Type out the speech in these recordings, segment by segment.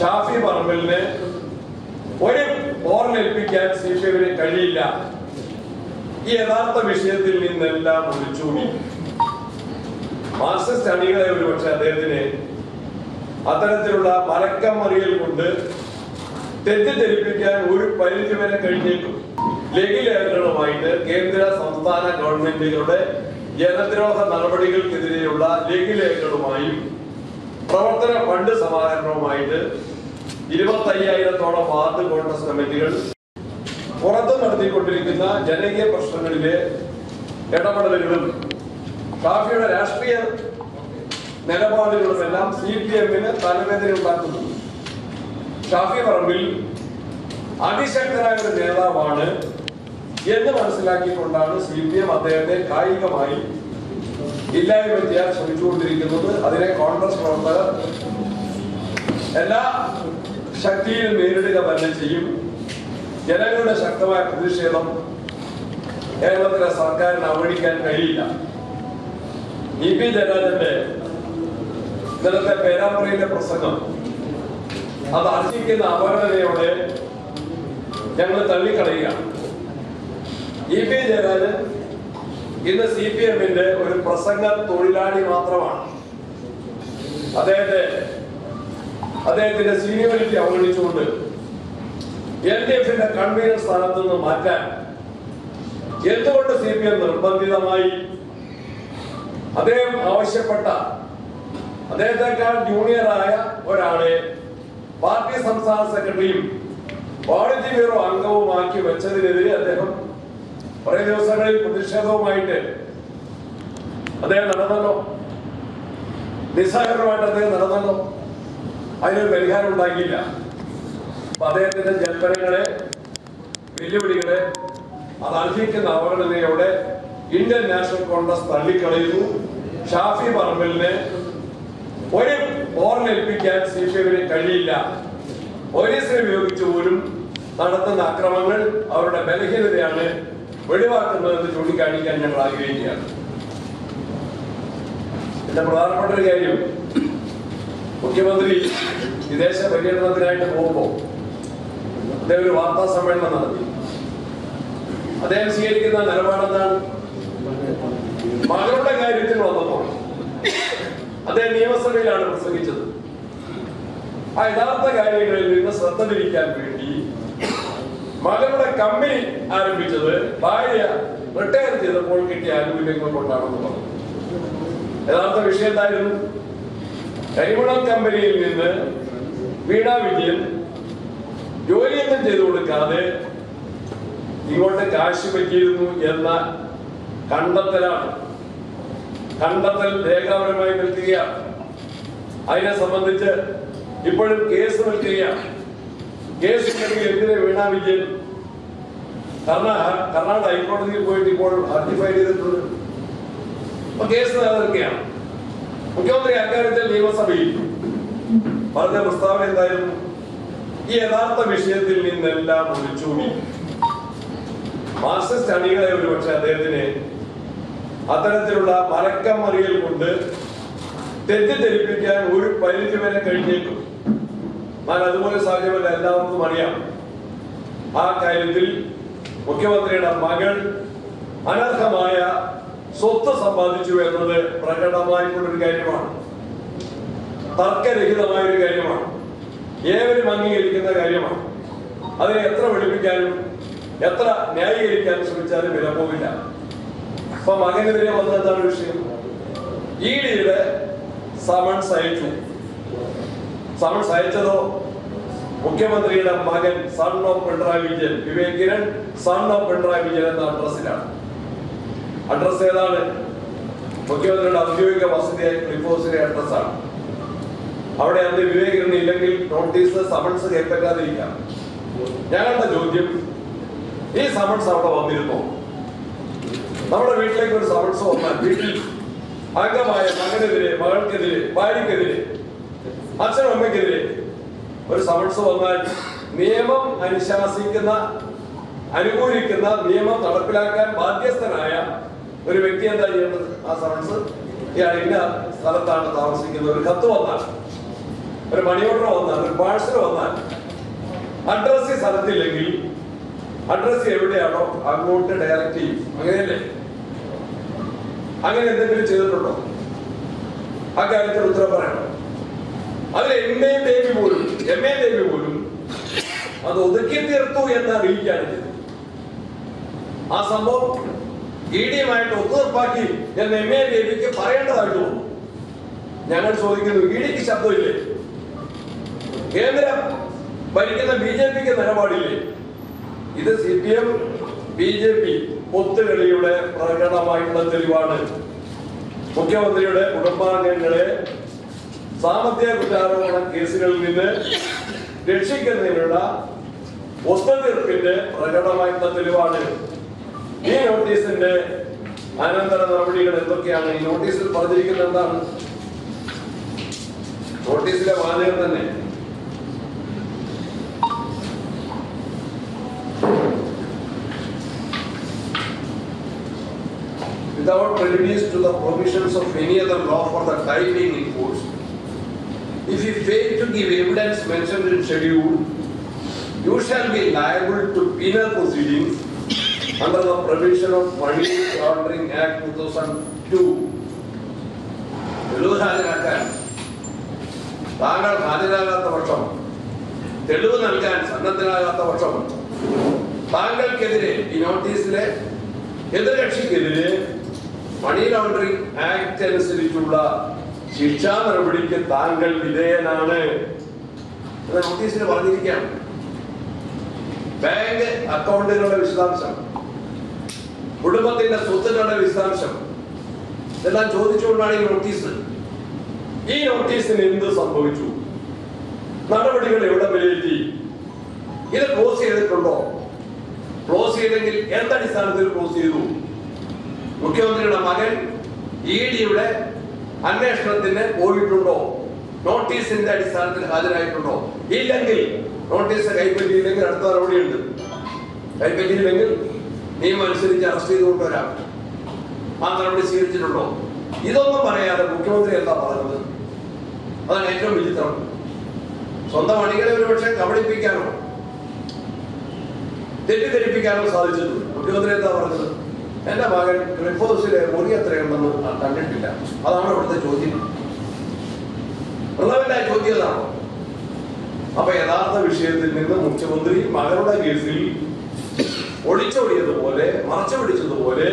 ഷാഫി പറമ്പലിന് ഒരു ഓർമ്മേൽപ്പിക്കാൻ സി കഴിയില്ല. ഈ യഥാർത്ഥ വിഷയത്തിൽ നിന്നെല്ലാം ഒളിച്ചൂടി മാർക്സിസ്റ്റ് അണികളെ ഒരുപക്ഷെ അദ്ദേഹത്തിന് അത്തരത്തിലുള്ള മലക്കം മറിയൽ കൊണ്ട് തെറ്റിദ്ധരിപ്പിക്കാൻ ഒരു പരിധി വരെ കഴിഞ്ഞേക്കും. ലഘുലേഖകളുമായിട്ട് കേന്ദ്ര സംസ്ഥാന ഗവൺമെന്റുകളുടെ ജനദ്രോഹ നടപടികൾക്കെതിരെയുള്ള ലഘുലേഖകളുമായും പ്രവർത്തന ഫണ്ട് സമാഹരണവുമായിട്ട് ഇരുപത്തി അയ്യായിരത്തോളം വാർഡ് കോൺഗ്രസ് കമ്മിറ്റികൾ പുറത്ത് നടത്തിക്കൊണ്ടിരിക്കുന്ന ജനകീയ പ്രശ്നങ്ങളിലെ ഇടപെടലുകളും കാഫിയുടെ രാഷ്ട്രീയ നിലപാടുകളും എല്ലാം സി പി എമ്മിന് തലവേദന ഉണ്ടാക്കുന്നു. ഷാഫി പറമ്പിൽ അതിശക്തനായ ഒരു നേതാവാണ് എന്ന് മനസ്സിലാക്കിക്കൊണ്ടാണ് സി പി എം അദ്ദേഹത്തെ കായികമായി ഇല്ലായ്മ ചെയ്യാൻ ശ്രമിച്ചുകൊണ്ടിരിക്കുന്നത് അതിനെ കോൺഗ്രസ് പ്രവർത്തകർ എല്ലാ ശക്തിയിലും നേരിടുക തന്നെ ചെയ്യും. ജനങ്ങളുടെ ശക്തമായ പ്രതിഷേധം കേരളത്തിലെ സർക്കാരിന് അവഗണിക്കാൻ കഴിയില്ല. ഇ പി ജയരാജന്റെ ഇന്നലത്തെ പേരാമ്പ്രയിലെ പ്രസംഗം അത് അർഹിക്കുന്ന അപകടതയോടെ ഞങ്ങൾ തള്ളിക്കളയുകയാണ്. ഇ പി ജയരാജൻ ഇന്ന് സി പി എമ്മിന്റെ ഒരു പ്രസംഗ തൊഴിലാളി മാത്രമാണ്. അദ്ദേഹത്തെ അദ്ദേഹത്തിന്റെ സീനിയോറിറ്റി അവഗണിച്ചുകൊണ്ട് എൽ ഡി എഫിന്റെ കൺവീനർ സ്ഥാനത്ത് നിന്ന് മാറ്റാൻ എന്തുകൊണ്ട് സി പി എം നിർബന്ധിതമായി? അദ്ദേഹം ആവശ്യപ്പെട്ട അദ്ദേഹത്തെക്കാൾ ജൂനിയറായ ഒരാളെ പാർട്ടി സംസ്ഥാന സെക്രട്ടറിയും വാണിജ്യ ബ്യൂറോ അംഗവുമാക്കി വെച്ചതിനെതിരെ അദ്ദേഹം കുറേ ദിവസങ്ങളിൽ പ്രതിഷേധവുമായിട്ട് അദ്ദേഹം നടന്നല്ലോ. നിസ്സഹകരമായിട്ട് അദ്ദേഹം നടന്നല്ലോ. അതിനൊരു പരിഹാരം ഉണ്ടാക്കിയില്ല അദ്ദേഹത്തിന്റെ ജൽപ്പനങ്ങളെ വെല്ലുവിളികളെ അത് അർഹിക്കുന്ന അവഗണനയോടെ ഇന്ത്യൻ നാഷണൽ കോൺഗ്രസ് തള്ളിക്കളയുന്നു. ഷാഫി പറമ്പലിനെ ഒരു ഓർമ്മേൽപ്പിക്കാൻ സി പി എമ്മിന് കഴിയില്ല. പോലീസിനെ ഉപയോഗിച്ച് പോലും നടത്തുന്ന അക്രമങ്ങൾ അവരുടെ ബലഹീനതയാണ് വെളിവാക്കുന്നതെന്ന് ചൂണ്ടിക്കാണിക്കാൻ ഞങ്ങൾ ആഗ്രഹിക്കുകയാണ്. എന്റെ പ്രധാനപ്പെട്ട ഒരു കാര്യം മുഖ്യമന്ത്രി വിദേശ പര്യടനത്തിനായിട്ട് പോകുമ്പോൾ അദ്ദേഹം ഒരു വാർത്താ സമ്മേളനം നടത്തി. അദ്ദേഹം സ്വീകരിക്കുന്ന നിലപാടെന്താണ് മകളുടെ കാര്യത്തിൽ വന്നപ്പോൾ അദ്ദേഹം നിയമസഭയിലാണ് പ്രസംഗിച്ചത്. ആ യഥാർത്ഥ കാര്യങ്ങളിൽ നിന്ന് ശ്രദ്ധ തിരിക്കാൻ വേണ്ടി മകളുടെ കമ്പനി ആരംഭിച്ചത് ഭാര്യ റിട്ടയർ ചെയ്തപ്പോൾ കിട്ടിയ ആനുകൂല്യങ്ങൾ കൊണ്ടാണെന്ന് പറഞ്ഞു. യഥാർത്ഥ വിഷയം എന്തായിരുന്നു? കമ്പനിയിൽ നിന്ന് വീണ വിജയൻ ജോലിയൊന്നും ചെയ്തു കൊടുക്കാതെ ഇങ്ങോട്ട് കാശ് പറ്റിയിരുന്നു എന്ന കണ്ടെത്തലാണ്. കണ്ടെത്തൽ രേഖാപരമായി നിൽക്കുകയാണ്. അതിനെ സംബന്ധിച്ച് ഇപ്പോഴും കേസ് നിൽക്കുകയാണ്. കേസ് എതിരെ വീണാ വിജയൻ. കർണാടക ഹൈക്കോടതിയിൽ പോയിട്ട് ഇപ്പോൾ ഹർജി ഫയൽ ചെയ്തിട്ടുണ്ട്. അപ്പൊ കേസ് നിലനിൽക്കുകയാണ്. മുഖ്യമന്ത്രി അക്കാര്യത്തിൽ നിയമസഭയിൽ പറഞ്ഞ പ്രസ്താവന എന്തായിരുന്നു ഈ യഥാർത്ഥ വിഷയത്തിൽ നിന്നെല്ലാം ഒളിച്ചൂടി മാർക്സിസ്റ്റ് അണികളെ ഒരുപക്ഷെ അദ്ദേഹത്തിന് അത്തരത്തിലുള്ള മലക്കം മറിയൽ കൊണ്ട് തെറ്റിദ്ധരിപ്പിക്കാൻ ഒരു പരിധി വരെ കഴിഞ്ഞേക്കും. എന്നാൽ അതുപോലെ സാധ്യമല്ല എല്ലാവർക്കും അറിയാം. ആ കാര്യത്തിൽ മുഖ്യമന്ത്രിയുടെ മകൾ അനർഹമായ സ്വത്ത് സമ്പാദിച്ചു എന്നത് പ്രകടമായിട്ടുള്ളൊരു കാര്യമാണ്. തർക്കരഹിതമായ ഒരു കാര്യമാണ്. ഏവരും അംഗീകരിക്കുന്ന കാര്യമാണ്. അതിനെ എത്ര വെളുപ്പിക്കാനും എത്ര ന്യായീകരിക്കാനും ശ്രമിച്ചാലും വില പോവില്ല. അപ്പൊ മകനെതിരെ വന്നതാണ് വിഷയം? ഇ ഡിയുടെ സമൺസ് അയച്ചു. സമൺസ് അയച്ചതോ മുഖ്യമന്ത്രിയുടെ മകൻ son of Pinarayi Vijayan Vivek Kiran son of Pinarayi Vijayan എന്ന അഡ്രസ്സിലാണ്. അഡ്രസ് ഏതാണ്? മുഖ്യമന്ത്രിയുടെ ഔദ്യോഗിക വസതിയായ ക്ലിഫ് അഡ്രസ്സാണ്. അവിടെ അന്ന് വിവേകിരൺ ഇല്ലെങ്കിൽ നോട്ടീസ് സമൺസ് കേൾപ്പറ്റാതിരിക്കാം ഞങ്ങളുടെ ചോദ്യം ഈ സമൺസ് അവിടെ വന്നിരുന്നോ? നമ്മുടെ വീട്ടിലേക്ക് ഒരു സമൺസ് വന്നാൽ വീട്ടിൽ അംഗമായ മകനെതിരെ മകൾക്കെതിരെ ഭാര്യക്കെതിരെ അച്ഛനും അമ്മയ്ക്കെതിരെ ഒരു സമൻസ് വന്നാൽ നിയമം അനുശാസിക്കുന്ന അനുകൂലിക്കുന്ന നിയമം നടപ്പിലാക്കാൻ ബാധ്യസ്ഥനായ ഒരു വ്യക്തി എന്താ ചെയ്യേണ്ടത്? ആ സമൻസ് ഇയാൾ ഇന്ന സ്ഥലത്താണ് താമസിക്കുന്നത് ഒരു കത്ത് വന്നാൽ ഒരു മണി ഓർഡർ വന്നാൽ ഒരു പാഴ്സൽ വന്നാൽ അഡ്രസ് സ്ഥലത്തില്ലെങ്കിൽ അഡ്രസ് എവിടെയാണോ അങ്ങോട്ട് ഡയറക്റ്റ് ചെയ്യും. അങ്ങനെയല്ലേ? അങ്ങനെ എന്തെങ്കിലും ചെയ്തിട്ടുണ്ടോ? അക്കാര്യത്തിൽ ഉത്തരം പറയണം. അതിൽ എം എ ദേവി പോലും എം എ ദേവി പോലും അത് ഒതുക്കി തീർത്തു എന്ന് അറിയിക്കാണ് ആ സംഭവം ഇ ഡിയുമായിട്ട് ഒത്തുതീർപ്പാക്കി എന്ന് എം എ ദേവിക്ക് പറയേണ്ടതായിട്ട് തോന്നുന്നു ഞങ്ങൾ ചോദിക്കുന്നു ഇ ഡിക്ക് ശബ്ദമില്ലേ? കേന്ദ്രം ഭരിക്കുന്ന ബി ജെ പിക്ക് നിലപാടില്ലേ? ഇത് C P M B J P ഒത്തുകളിയുടെ പ്രകടമായിട്ടുള്ള തെളിവാണ്. മുഖ്യമന്ത്രിയുടെ കുടുംബാംഗങ്ങളെ സാമ്പത്തിക കുറ്റാരോപണ കേസുകളിൽ നിന്ന് രക്ഷിക്കുന്നതിനുള്ള ഒത്തുതീർപ്പിന്റെ പ്രകടമായിട്ടുള്ള തെളിവാണ് ഈ നോട്ടീസിന്റെ അനന്തര നടപടികൾ എന്തൊക്കെയാണ്? ഈ നോട്ടീസിൽ പറഞ്ഞിരിക്കുന്നത് എന്താണ്? നോട്ടീസിലെ വാചകം തന്നെ. Without prejudice to the provisions of any other law for the time being in force. If you fail to give evidence mentioned in schedule, you shall be liable to penal proceedings under the provision of Money Laundering Act 2002. തെളിവ് ഹാജരാക്കാൻ താങ്കൾ ഹാജരാകാത്ത പക്ഷം തെളിവ് നൽകാൻ സന്നദ്ധനാകാത്ത പക്ഷം താങ്കൾക്കെതിരെ ഈ നോട്ടീസിലെ എതിർകക്ഷിക്കെതിരെ money laundering act അനുസരിച്ചുള്ള ശിക്ഷാ നടപടിക്ക് താങ്കൾ വിധേയനാണ്. നോട്ടീസിന് പറഞ്ഞിരിക്കാം. പറഞ്ഞിരിക്കുകയാണ് ബാങ്ക് അക്കൗണ്ടുകളുടെ വിശദാംശം. കുടുംബത്തിന്റെ സ്വത്തുക്കളുടെ വിശദാംശം. ഇതെല്ലാം ചോദിച്ചുകൊണ്ടാണ് ഈ നോട്ടീസ്. ഈ നോട്ടീസിന് എന്ത് സംഭവിച്ചു? നടപടികൾ എവിടെ വിലയിരുത്തി? ഇത് ക്ലോസ് ചെയ്തിട്ടുണ്ടോ? ക്ലോസ് ചെയ്തെങ്കിൽ എന്തടിസ്ഥാനത്തിൽ ക്ലോസ് ചെയ്തു? മുഖ്യമന്ത്രിയുടെ മകൻ ഇ ഡിയുടെ അന്വേഷണത്തിന് പോയിട്ടുണ്ടോ? നോട്ടീസിന്റെ അടിസ്ഥാനത്തിൽ ഹാജരായിട്ടുണ്ടോ? ഇല്ലെങ്കിൽ നോട്ടീസ് കൈപ്പറ്റിയില്ലെങ്കിൽ അടുത്ത നടപടിയുണ്ട്. കൈപ്പറ്റിയില്ലെങ്കിൽ നിയമം അനുസരിച്ച് അറസ്റ്റ് ചെയ്ത് വരാം ആ നടപടി സ്വീകരിച്ചിട്ടുണ്ടോ? ഇതൊന്നും പറയാതെ മുഖ്യമന്ത്രി എന്താ പറഞ്ഞത്? അതാണ് ഏറ്റവും വിചിത്രം സ്വന്തം അണികളെ ഒരുപക്ഷെ കബളിപ്പിക്കാനോ തെറ്റിദ്ധരിപ്പിക്കാനോ സാധിച്ചിട്ടുണ്ട്. മുഖ്യമന്ത്രി എന്താ പറഞ്ഞത്? എന്റെ മകൻ ക്ലിഫ് ഹൗസിലെ മുറി എത്രയുണ്ടെന്ന് കണ്ടിട്ടില്ല. അതാണ് ഇവിടുത്തെ ചോദ്യം. റിലവന്റായ ചോദ്യം അതാണോ. അപ്പൊ യഥാർത്ഥ വിഷയത്തിൽ നിന്ന് മുഖ്യമന്ത്രി മകളുടെ കേസിൽ ഒളിച്ചോടിയതുപോലെ മറച്ചു പിടിച്ചതുപോലെ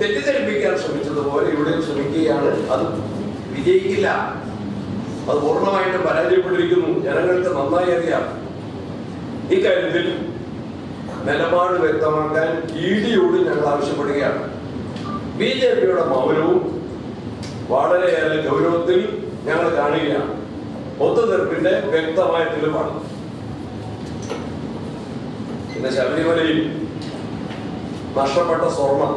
തെറ്റിദ്ധരിപ്പിക്കാൻ ശ്രമിച്ചതുപോലെ ഇവിടെ ശ്രമിക്കുകയാണ്. അത് വിജയിക്കില്ല. അത് പൂർണമായിട്ടും പരാജയപ്പെട്ടിരിക്കുന്നു. ജനങ്ങൾക്ക് നന്നായി അറിയാം. ഇക്കാര്യത്തിൽ നിലപാട് വ്യക്തമാക്കാൻ ഇ ഡിയോട് ഞങ്ങൾ ആവശ്യപ്പെടുകയാണ്. ബി ജെ പിയുടെ മൗനവും വളരെയേറെ ഗൗരവത്തിൽ ഞങ്ങൾ കാണുകയാണ്. ഒത്തുതീർപ്പിന്റെ വ്യക്തമായ തെളിവാണ്. പിന്നെ ശബരിമലയിൽ നഷ്ടപ്പെട്ട സ്വർണം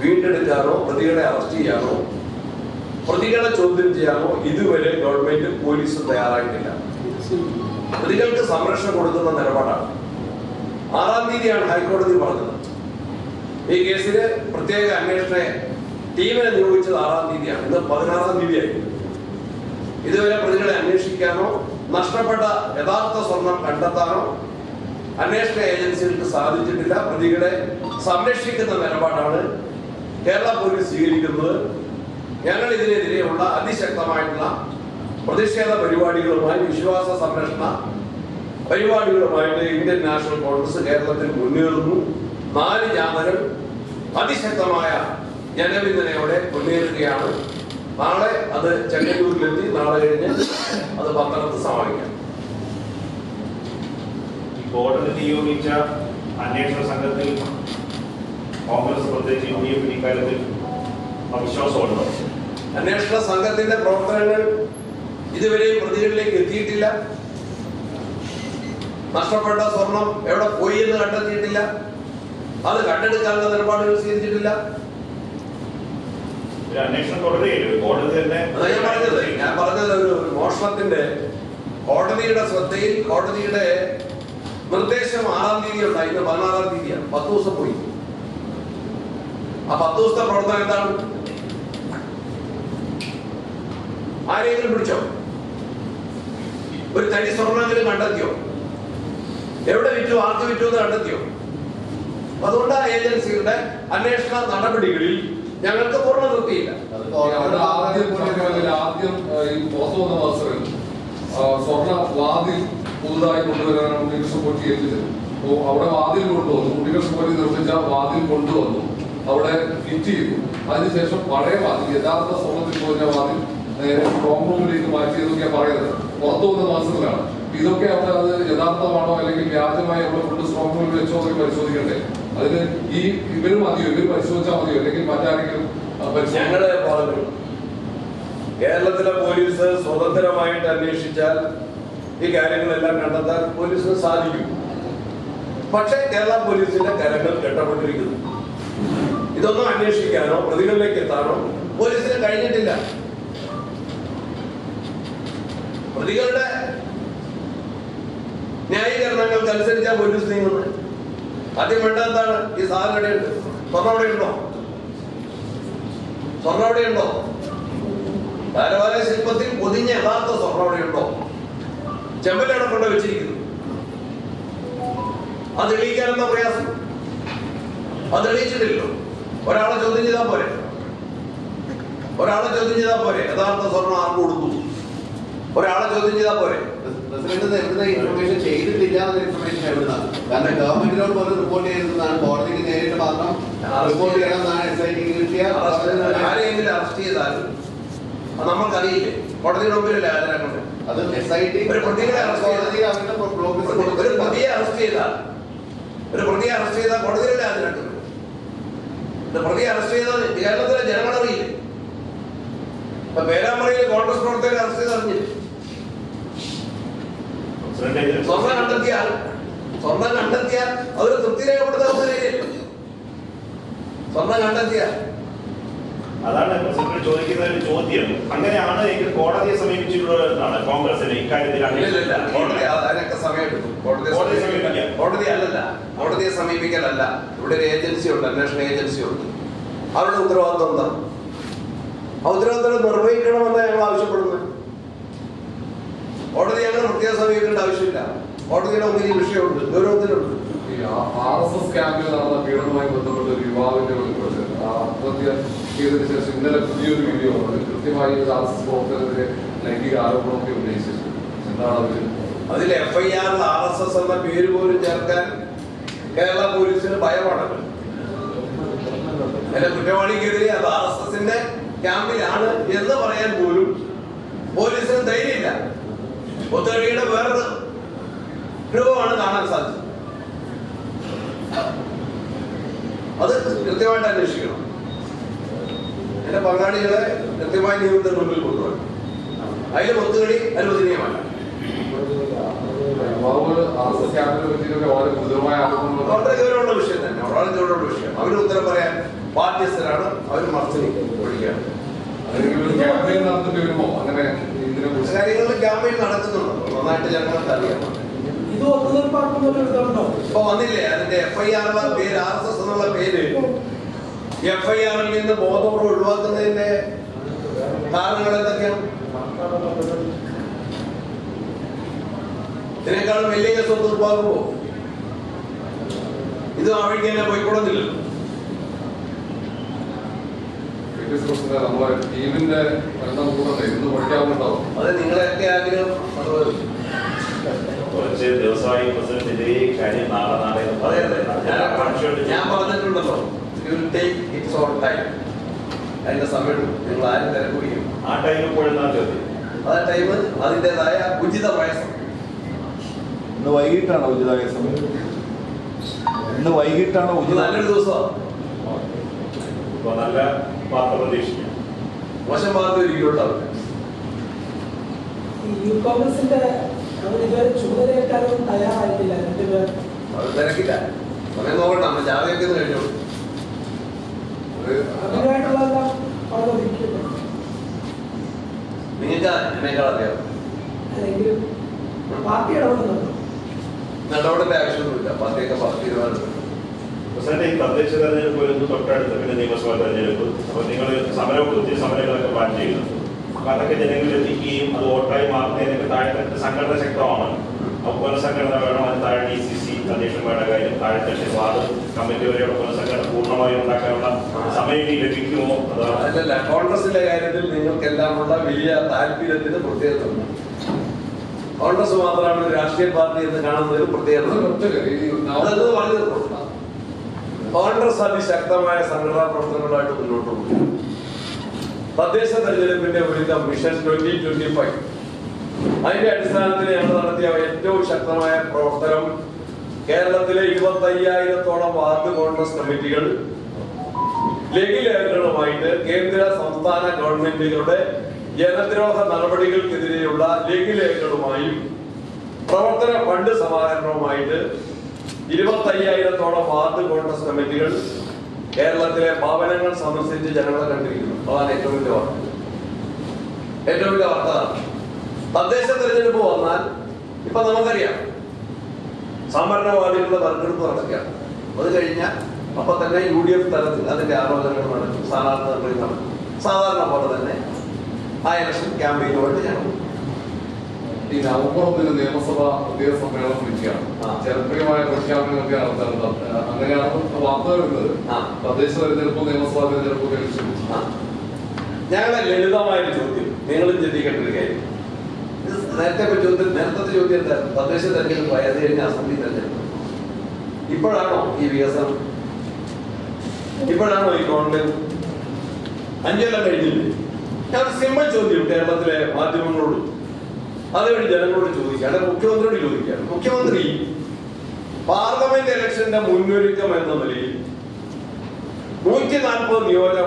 വീണ്ടെടുക്കാനോ പ്രതികളെ അറസ്റ്റ് ചെയ്യാനോ പ്രതികളെ ചോദ്യം ചെയ്യാനോ ഇതുവരെ ഗവൺമെന്റ് പോലീസ് തയ്യാറായിട്ടില്ല. പ്രതികൾക്ക് സംരക്ഷണം കൊടുക്കുന്ന നിലപാടാണ്. ആറാം തീയതിയാണ് ഹൈക്കോടതി പറഞ്ഞത്. ഈ കേസിൽ പ്രത്യേക അന്വേഷണ ടീമിനെ നിയോഗിച്ചത് ആറാം തീയതിയാണ്. ഇന്ന് പതിനാറാം തീയതിയായി ഇതുവരെ പ്രതികളെ അന്വേഷിക്കാനോ നഷ്ടപ്പെട്ട യഥാർത്ഥ സ്വർണം കണ്ടെത്താനോ അന്വേഷണ ഏജൻസികൾക്ക് സാധിച്ചിട്ടില്ല. പ്രതികളെ സംരക്ഷിക്കുന്ന നിലപാടാണ് കേരള പോലീസ് സ്വീകരിക്കുന്നത്. ഞങ്ങൾ ഇതിനെതിരെയുള്ള അതിശക്തമായിട്ടുള്ള പ്രതിഷേധ പരിപാടികളുമായി വിശ്വാസ സംരക്ഷണ പരിപാടികളുമായിട്ട് ഇന്ത്യൻ നാഷണൽ കോൺഗ്രസ് കേരളത്തിൽ മുന്നേറുന്നു. നാല് ജാഥകൾ അതിശക്തമായ ജനപിന്തുണയോടെ മുന്നേറുകയാണ്. നാളെ അത് ചെങ്ങന്നൂരിലെത്തി നാളെ കഴിഞ്ഞ് അത് പത്തനത്ത് സമാപിക്കാം. കോടതി നിയോഗിച്ച അന്വേഷണ സംഘത്തിൽ കോൺഗ്രസ് പ്രത്യേകിച്ച് യു ഡി എഫ് ഇക്കാര്യത്തിൽ അവിശ്വാസമുണ്ടോ? അന്വേഷണ സംഘത്തിന്റെ പ്രവർത്തനങ്ങൾ ഇതുവരെയും പ്രതികളിലേക്ക് എത്തിയിട്ടില്ല. നഷ്ടപ്പെട്ട സ്വർണം എവിടെ പോയി എന്ന് കണ്ടെത്തിയിട്ടില്ല. അത് കണ്ടെടുക്കാനുള്ള നിലപാടുകൾ സ്വീകരിച്ചിട്ടില്ല. ഞാൻ പറഞ്ഞത്. ഞാൻ പറഞ്ഞത് ഒരു ഒരു മോഷണത്തിന്റെ കോടതിയുടെ ശ്രദ്ധയിൽ കോടതിയുടെ നിർദ്ദേശം ആറാം തീയതി ഉണ്ടായി. ഇന്ന് പതിനാറാം തീയതിയാണ്. പത്ത് ദിവസം പോയി. ആ പത്ത് ദിവസത്തെ പ്രവർത്തനം എന്താണ്? ആരെങ്കിലും പിടിച്ചോ? ഒരു തടി സ്വർണമെങ്കിലും കണ്ടെത്തിയോ? എവിടെ വിറ്റു ആർക്ക് വിറ്റു എന്ന് കണ്ടെത്തിയോ? അതുകൊണ്ട് ആ ഏജൻസിയുടെ അന്വേഷണ നടപടികളിൽ ഞങ്ങൾക്ക് പൂർണ തൃപ്തിയില്ല. ആദ്യം ഈ വന്ന മാസങ്ങളിൽ സ്വർണ വാതിൽ പുതുതായി കൊണ്ടുവരാനാണ് കുട്ടികൾ സപ്പോർട്ട് ചെയ്തത് അപ്പോൾ അവിടെ വാതിൽ കൊണ്ടുവന്നു. കുട്ടികൾ സപ്പോർട്ട് നിർമ്മിച്ച വാതിൽ കൊണ്ടുവന്നു. അവിടെ ഫിറ്റ് ചെയ്തു. അതിനുശേഷം പഴയ വാതിൽ യഥാർത്ഥ സ്വർണത്തിൽ പോയ വാതിൽ റൂമിലേക്ക് മാറ്റിയതൊക്കെയാണ് പറയുന്നത്. പുറത്തു വന്ന മാസങ്ങളാണ്. ഇതൊക്കെ അത് യഥാർത്ഥമാണോ അല്ലെങ്കിൽ വ്യാജമായി അവിടെ ഫുഡ് സ്ട്രോങ് റൂമിൽ വെച്ചോ എന്നൊക്കെ പരിശോധിക്കട്ടെ അതിന് ഈ ഇവർ മതിയോ? ഇവർ പരിശോധിച്ചാൽ മതിയോ? അല്ലെങ്കിൽ മറ്റാരെങ്കിലും കേരളത്തിലെ പോലീസ് സ്വതന്ത്രമായിട്ട് അന്വേഷിച്ചാൽ ഈ കാര്യങ്ങളെല്ലാം കണ്ടെത്താൻ പോലീസിന് സാധിക്കും. പക്ഷേ കേരള പോലീസിന്റെ കരങ്ങൾ കെട്ടപ്പെട്ടിരിക്കുന്നു. ഇതൊന്നും അന്വേഷിക്കാനോ പ്രതികളിലേക്ക് എത്താനോ പോലീസിന് കഴിഞ്ഞിട്ടില്ല. പ്രതികളുടെ ന്യായീകരണങ്ങൾക്ക് അനുസരിച്ചാ പോലീസ് നീങ്ങുന്നത് ആദ്യം വേണ്ടാത്താണ് ഈ സാധനം എവിടെയുണ്ട് സ്വർണം ഉണ്ടോ? സ്വർണം അവിടെ ഉണ്ടോ? താരവാല ശില്പത്തിൽ പൊതിഞ്ഞ യഥാർത്ഥ സ്വർണം ഉണ്ടോ? ചെമ്പലാണ് കൊണ്ട് വെച്ചിരിക്കുന്നു. അത് തെളിയിക്കാൻ എന്താ പ്രയാസം? അത് തെളിയിച്ചിട്ടില്ലല്ലോ. ഒരാളെ ചോദ്യം ചെയ്താൽ പോരെ. ഒരാളെ ചോദ്യം ചെയ്താൽ പോരെ. യഥാർത്ഥ സ്വർണം ആർക്ക് കൊടുത്തു ഒരാളെ ചോദ്യം ചെയ്താൽ പോരെ. പ്രസിഡന്റ് എവിടുന്ന ഇൻഫർമേഷൻ ചെയ്തിട്ടില്ല എന്നൊരു ഇൻഫർമേഷൻ എവിടുന്നാണ് കാരണം ഗവൺമെന്റിനോട് പോലും റിപ്പോർട്ട് ചെയ്തതാണ് കോടതിക്ക് നേരിട്ട് മാത്രം റിപ്പോർട്ട് ചെയ്യണമെന്നാണ് എസ് ഐ ടിക്ക് കിട്ടിയ അറസ്റ്റ് ആരെയെങ്കിലും അറസ്റ്റ് ചെയ്താൽ അത് നമ്മൾക്കറിയില്ലേ? കോടതിയുടെ മുമ്പിലല്ലേ ഹാജരാക്കുന്നത് അത് എസ് ഐ ടി ഒരു പ്രതികളെ ചെയ്ത- കോടതി അവരുടെ ഒരു പ്രതിയെ അറസ്റ്റ് ചെയ്താൽ ഒരു പ്രതിയെ അറസ്റ്റ് ചെയ്താൽ കോടതിയിലല്ലേ അതിനകത്ത് ഒരു പ്രതിയെ അറസ്റ്റ് ചെയ്താൽ കേരളത്തിലെ ജനങ്ങളറിയില്ലേ? പേരാമറിയിൽ ഇപ്പൊ പേരാമ്പ്രയിൽ കോൺഗ്രസ് പ്രവർത്തകരെ അറസ്റ്റ് ചെയ്ത് അറിഞ്ഞില്ലേ സ്വർണം കണ്ടെത്തിയാൽ സ്വർണം കണ്ടെത്തിയാൽ അവർ തൃപ്തി രേഖപ്പെടുത്താൻ രീതിയല്ലേ സ്വർണം കണ്ടെത്തിയാൽ. അതാണ് പ്രസിഡന്റ് ചോദിക്കുന്ന ഒരു ചോദ്യം. അങ്ങനെയാണ് എനിക്ക് കോടതിയെ സമീപിച്ചിട്ടുള്ളത് എന്നാണ് കോൺഗ്രസിന് ഇക്കാര്യത്തിൽ അതിനൊക്കെ സമയമെടുക്കും. കോടതിയെ സമീപിക്കാൻ കോടതി അല്ലല്ല. കോടതിയെ സമീപിക്കലല്ല. ഇവിടെ ഒരു ഏജൻസി ഉണ്ട് അന്വേഷണ ഏജൻസി ഉണ്ട്. അവരുടെ ഉത്തരവാദിത്വം എന്താ ആ ഉത്തരവാദിത്വം നിർവഹിക്കണമെന്നാണ് ഞങ്ങൾ ആവശ്യപ്പെടുന്നത് കോടതി അങ്ങനെ പ്രത്യേകം സമീപിക്കേണ്ട ആവശ്യമില്ല. കോടതിയുടെ മുമ്പിൽ ഈ വിഷയമുണ്ട്. ഗൗരവത്തിലുണ്ട്. ഈ ആർ എസ് എസ് ക്യാമ്പിൽ നടന്ന പീഡനവുമായി ബന്ധപ്പെട്ട ഒരു യുവാവിന്റെ വെളിപ്പെടുത്തൽ ആ ആത്മഹത്യ ചെയ്തതിനു ശേഷം ഇന്നലെ പുതിയൊരു വീഡിയോ ഉണ്ട് കൃത്യമായി ഒരു ആർ എസ് എസ് പ്രവർത്തകരുടെ ലൈംഗിക ആരോപണമൊക്കെ ഉന്നയിച്ചിട്ടുണ്ട്. എന്താണ് അതിൽ അതിൽ എഫ് ഐ ആറിൽ ആർ എസ് എസ് എന്ന പേര് പോലും ചേർക്കാൻ കേരള പോലീസിന് ഭയമാണ്. എന്റെ കുറ്റവാളിക്കെതിരെ അത് ആർ എസ് എസിന്റെ ക്യാമ്പിലാണ് എന്ന് പറയാൻ പോലും പോലീസിന് ധൈര്യമില്ല. ഒത്തടിയുടെ വേറൊരു രൂപമാണ് കാണാൻ സാധിച്ചത്. അത് കൃത്യമായിട്ട് അന്വേഷിക്കണം. എന്റെ പങ്കാളികളെ കൃത്യമായ നിയമത്തിന് മുമ്പിൽ കൊണ്ടുപോകണം അതിൽ ഒത്തുകളി അനുവദനീയമല്ല വളരെ ഗൗരവമുള്ള വിഷയം തന്നെ. വളരെ ഗൗരവമുള്ള വിഷയം. അവർ ഉത്തരം പറയാൻ ബാധ്യസ്ഥരാണ്. അവർ മറച്ചു ഒഴിക്കുകയാണ് കാര്യങ്ങളിൽ ക്യാമ്പയിൻ നടക്കുന്നുണ്ടോ. നന്നായിട്ട് ഞങ്ങൾക്ക് അറിയാം. ഇപ്പൊ വന്നില്ലേ? അതിന്റെ പേര് ആർ എസ് എസ് എന്നുള്ള പേര്. എഫ്ഐആറിൽ നിന്ന് ബോധപൂർവം ഒഴിവാക്കുന്നതിന്റെ കാരണങ്ങൾ എന്തൊക്കെയാണ്? ഇതിനേക്കാളും വലിയ ഇത് ആ വഴിക്ക് തന്നെ പോയിക്കൊള്ളുന്നില്ലല്ലോ ഫിറ്റ്നസ് പ്രശ്നം നമ്മുടെ ടീമിന്റെ ഭരണം കൂടെ ഇന്ന് പഠിക്കാവുന്നുണ്ടാവും അത് നിങ്ങളെയൊക്കെ ആഗ്രഹം കുറച്ച് ദിവസമായി പ്രസിഡന്റിന്റെ ഈ കാര്യം നാളെ നാളെ ഞാൻ പറഞ്ഞിട്ടുണ്ടല്ലോ you take it's all time അതിന്റെ സമയം. നിങ്ങൾ ആരും തിരക്കുടിക്കും ആ ടൈമിൽ ആ ടൈം അതിന്റെതായ ഉചിത വയസ്സ് ഇന്ന് വൈകിട്ടാണോ ഉചിതമായ സമയം? ഇന്ന് വൈകിട്ടാണോ ഇത് ഉചിത നല്ലൊരു ദിവസമാണ് നല്ല വാർത്ത പ്രതീക്ഷിക്കാം. മോശം ഭാഗത്ത് ഒരിക്കലും ഉണ്ടാവില്ല ഈ യൂത്ത് കോൺഗ്രസിന്റെ അവർ ഇതുവരെ ചുമതലയേറ്റാലും തയ്യാറായിട്ടില്ല. രണ്ടുപേർ അത് തിരക്കില്ല. സമയം നോക്കണ്ട നമ്മൾ ജാതകത്തിൽ നിന്ന് കഴിഞ്ഞു? അത് അതിനായിട്ടുള്ളതെല്ലാം അവിടെ ഒരുക്കിയിട്ടുണ്ട് നിങ്ങൾക്ക് എന്നേക്കാൾ അറിയാം. പാർട്ടി ഇടപെടുന്നുണ്ട്? ഇടപെടേണ്ട ആവശ്യമൊന്നുമില്ല പാർട്ടിയൊക്കെ പാർട്ടി തീരുമാനം പ്രസിഡന്റ് ഈ തദ്ദേശ തെരഞ്ഞെടുപ്പ് വരുന്നു തൊട്ടടുത്ത് പിന്നെ നിയമസഭാ തെരഞ്ഞെടുപ്പ്. അപ്പൊ നിങ്ങൾ സമരം ഒത്തിരി സമരങ്ങളൊക്കെ പ്ലാൻ ചെയ്യുന്നു. അപ്പോൾ അതൊക്കെ ജനങ്ങളിൽ എത്തിക്കുകയും അത് വോട്ടായി മാറുന്നതിനൊക്കെ താഴെത്തട്ട് സംഘടന ശക്തമാണ് അപ്പോൾ പുനഃസംഘടന വേണം അതിന് താഴെ ഡി സി സി അധ്യക്ഷൻ വേണ്ട കാര്യം. താഴെത്തട്ട് വാർഡ് കമ്മിറ്റി വരെയുള്ള പുനഃസംഘടന പൂർണമായും ഉണ്ടാക്കാനുള്ള സമയം ഇനി ലഭിക്കുമോ? അതാ കോൺഗ്രസിന്റെ കാര്യത്തിൽ നിങ്ങൾക്കെല്ലാമുള്ള വലിയ താല്പര്യത്തിന് പ്രത്യേകത. കോൺഗ്രസ് മാത്രമാണ് ഒരു രാഷ്ട്രീയ പാർട്ടി എന്ന് കാണുന്നതിൽ പ്രത്യേകത. അത് പറഞ്ഞു തീർക്കും. കോൺഗ്രസ് അതിശക്തമായ സംഘടനാ പ്രവർത്തനങ്ങളായിട്ട് മുന്നോട്ട് പോകും തദ്ദേശ തെരഞ്ഞെടുപ്പിന്റെ ഒരുക്കം മിഷൻ ട്വന്റി ട്വന്റി ഫൈവ് അതിന്റെ അടിസ്ഥാനത്തിൽ ഞങ്ങൾ നടത്തിയ ഏറ്റവും ശക്തമായ പ്രവർത്തനം കേരളത്തിലെ ഇരുപത്തി അയ്യായിരത്തോളം വാർഡ് കോൺഗ്രസ് കമ്മിറ്റികൾ ലഘുലേഖകളുമായിട്ട് കേന്ദ്ര സംസ്ഥാന ഗവൺമെന്റുകളുടെ ജനദ്രോഹ നടപടികൾക്കെതിരെയുള്ള ലഘുലേഖകളുമായും പ്രവർത്തന ഫണ്ട് സമാഹരണവുമായിട്ട് ഇരുപത്തി അയ്യായിരത്തോളം വാർഡ് കോൺഗ്രസ് കമ്മിറ്റികൾ കേരളത്തിലെ ഭവനങ്ങൾ സന്ദർശിച്ച് ജനങ്ങളെ കണ്ടിരിക്കുന്നു. അതാണ് ഏറ്റവും വലിയ വാർത്ത. ഏറ്റവും വലിയ വാർത്ത. തദ്ദേശ തെരഞ്ഞെടുപ്പ് വന്നാൽ ഇപ്പൊ നമുക്കറിയാം. സംവരണവാദികളുടെ തെരഞ്ഞെടുപ്പ് നടക്കുകയാണ്. അത് കഴിഞ്ഞാൽ അപ്പൊ തന്നെ യു ഡി എഫ് തലത്തിൽ അതിന്റെ ആലോചനകൾ നടക്കും. സ്ഥാനാർത്ഥി നടക്കും. സാധാരണ പോലെ തന്നെ ആ ഇലക്ഷൻ ക്യാമ്പയിനുമായിട്ട് ഞങ്ങൾ. ഈ നവംബർ ഒന്നിന് നിയമസഭാ പുതിയ സമ്മേളനം വിളിക്കുകയാണ്. ജനപ്രിയമായ പ്രഖ്യാപനങ്ങളൊക്കെ നടത്താറുണ്ട് അങ്ങനെയാണ് വരുന്നത് തദ്ദേശ തെരഞ്ഞെടുപ്പും നിയമസഭാ തെരഞ്ഞെടുപ്പും ലക്ഷ്യം ആ. ഞങ്ങളുടെ ലളിതമായൊരു ചോദ്യം. നിങ്ങളും ചിന്തിക്കേണ്ട ഒരു കാര്യം നേരത്തെ ചോദ്യം നേരത്തെ ചോദ്യം എന്തായിരുന്നു തദ്ദേശ തെരഞ്ഞെടുപ്പ് അത് കഴിഞ്ഞ അസംബ്ലി തെരഞ്ഞെടുപ്പ്. ഇപ്പോഴാണോ ഈ വികസനം? ഇപ്പോഴാണോ ഈ ഗവൺമെന്റ് അഞ്ചെല്ലാം കഴിഞ്ഞില്ലേ? ഞാൻ സിമ്പിൾ ചോദ്യം കേരളത്തിലെ മാധ്യമങ്ങളോട്. അതുവഴി ജനങ്ങളോട് ചോദിക്കുക. മുഖ്യമന്ത്രിയോട് ചോദിക്കുകയാണ് മുഖ്യമന്ത്രി പാർലമെന്റ് ഇലക്ഷന്റെ മുന്നൊരുക്കം എന്ന നിലയിൽ നൂറ്റി നാൽപ്പത് നിയോജക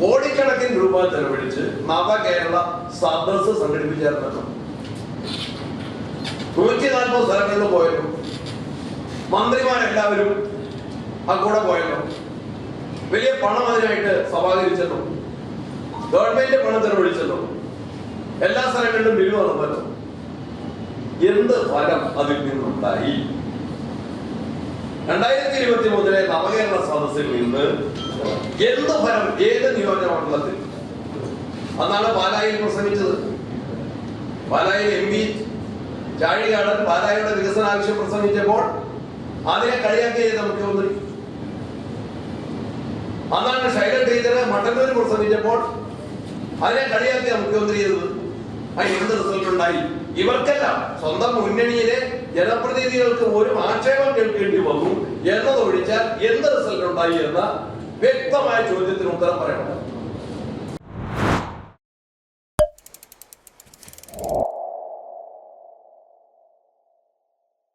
കോടിക്കണക്കിന് രൂപ ചെലവഴിച്ച് നവകേരള സദസ് സംഘടിപ്പിച്ചായിരുന്നു. നൂറ്റി നാൽപ്പത് സ്ഥലങ്ങളിൽ പോയല്ലോ മന്ത്രിമാരെല്ലാവരും കൂടെ പോയല്ലോ വലിയ പണം അതിനായിട്ട് സമാഹരിച്ചല്ലോ ഗവൺമെന്റ് പണം ചെലവഴിച്ചല്ലോ എല്ലാ സ്ഥലങ്ങളിലും ബില്ല് നടന്നു എന്ത് ഫലം അതിൽ നിന്നുണ്ടായി? രണ്ടായിരത്തി ഇരുപത്തി മൂന്നിലെ നവകേരള സദസ്സിൽ നിന്ന് എന്ത് ഫലം ഏത് നിയോജക മണ്ഡലത്തിൽ അന്നാണ് പാലായിൽ പ്രസംഗിച്ചത്. പാലായിൽ എം പി ചാഴികാടൻ പാലായുടെ വികസന ആവശ്യം പ്രസംഗിച്ചപ്പോൾ അതിനെ കളിയാക്കി ചെയ്ത മുഖ്യമന്ത്രി. അന്നാണ് ശൈല ടീച്ചർ മട്ടന്നൂർ പ്രസംഗിച്ചപ്പോൾ അതിനെ കളിയാക്കിയ മുഖ്യമന്ത്രി ചെയ്തത് എന്ത് റിസൾട്ട് ഉണ്ടായി? ഇവർക്കെല്ലാം സ്വന്തം മുന്നണിയിലെ ജനപ്രതിനിധികൾക്ക് ഒരു ആക്ഷേപം കേൾക്കേണ്ടി വന്നു എന്നതൊഴിച്ചാൽ എന്ത് റിസൾട്ട് ഉണ്ടായി എന്ന വ്യക്തമായ ചോദ്യത്തിന് ഉത്തരം പറയണം.